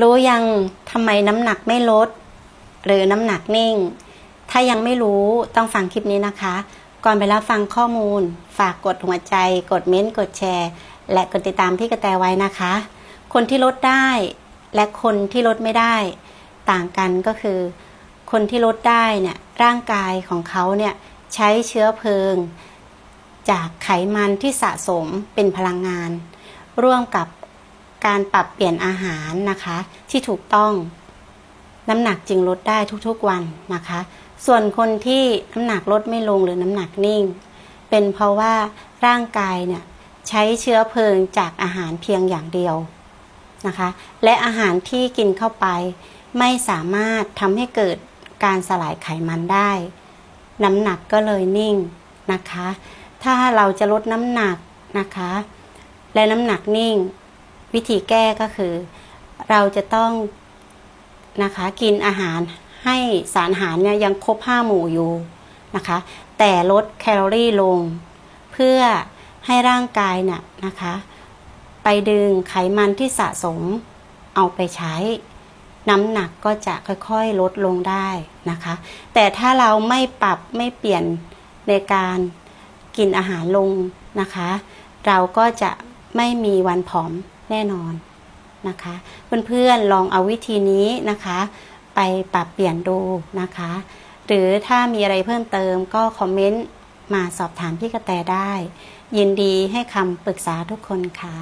รู้ยังทำไมน้ำหนักไม่ลด หรือน้ำหนักนิ่ง ถ้ายังไม่รู้ต้องฟังคลิปนี้นะคะ ก่อนไปรับฟังข้อมูล ฝากกดหัวใจ กดเม้นต์กดแชร์ และกดติดตามพี่กระแตไว้นะคะ คนที่ลดได้ และคนที่ลดไม่ได้ ต่างกันก็คือ คนที่ลดได้เนี่ยร่างกายของเขาเนี่ยใช้เชื้อเพลิง จากไขมันที่สะสมเป็นพลังงาน ร่วมกับ การปรับเปลี่ยนอาหารนะคะ ที่ถูกต้องน้ำหนักจึงลดได้ทุกๆวันนะคะ ส่วนคนที่น้ำหนักลดไม่ลงหรือน้ำหนักนิ่ง เป็นเพราะว่าร่างกายเนี่ยใช้เชื้อเพลิงจากอาหารเพียงอย่างเดียวนะคะ และอาหารที่กินเข้าไป ไม่สามารถทำให้เกิดการสลายไขมันได้ น้ำหนักก็เลยนิ่งนะคะ ถ้าเราจะลดน้ำหนักนะคะ และน้ำหนักนิ่ง วิธีแก้ก็คือ เราจะต้องนะคะกินอาหารให้สารอาหารเนี่ยยังครบห้าหมู่อยู่นะคะ แต่ลดแคลอรี่ลง เพื่อให้ร่างกายเนี่ยนะคะ ไปดึงไขมันที่สะสมเอาไปใช้ น้ำหนักก็จะค่อยๆลดลงได้นะคะ แต่ถ้าเราไม่ปรับไม่เปลี่ยนในการกินอาหารลงนะคะ เราก็จะไม่มีวันผอม แน่นอนนะคะ เพื่อนๆลองเอาวิธีนี้นะคะ ไปปรับเปลี่ยนดูนะคะ หรือถ้ามีอะไรเพิ่มเติมก็คอมเมนต์มาสอบถามพี่กระแตได้ ยินดีให้คำปรึกษาทุกคนค่ะ